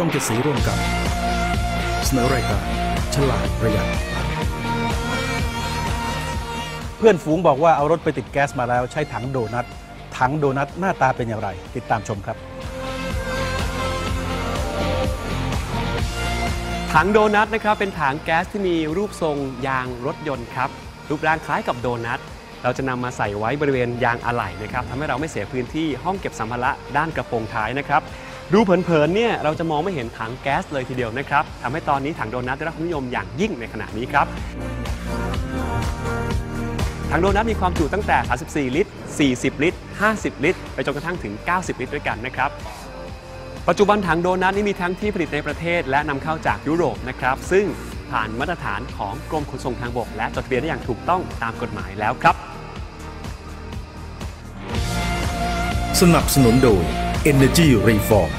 ช่องเจ็ดสีร่วมกับเสนอรายการฉลาดประหยัด เพื่อนฝูงบอกว่าเอารถไปติดแก๊สมาแล้วใช้ถังโดนัทถังโดนัทหน้าตาเป็นอย่างไร ติดตามชมครับ ถังโดนัทนะครับเป็นถังแก๊สที่มีรูปทรงยางรถยนต์ครับ รูปร่างคล้ายกับโดนัทเราจะนำมาใส่ไว้บริเวณยางอะไหล่นะครับทำให้เราไม่เสียพื้นที่ห้องเก็บสัมภาระด้านกระโปรงท้ายนะครับ ดูเผินๆเนี่ยเราจะมองไม่เห็นถังแก๊สเลยทีเดียวนะครับทำให้ตอนนี้ถังโดนัทได้รับความนิยมอย่างยิ่งในขณะนี้ครับถังโดนัทมีความจุตั้งแต่ 34 ลิตร 40 ลิตร 50 ลิตร ไปจนกระทั่งถึง 90 ลิตรด้วยกันนะครับ ปัจจุบันถังโดนัทนี่มีทั้งที่ผลิตในประเทศและนำเข้าจากยุโรปนะครับ ซึ่งผ่านมาตรฐานของกรมขนส่งทางบก และจดทะเบียนได้อย่างถูกต้องตามกฎหมายแล้วครับ สนับสนุนโดย Energy Reform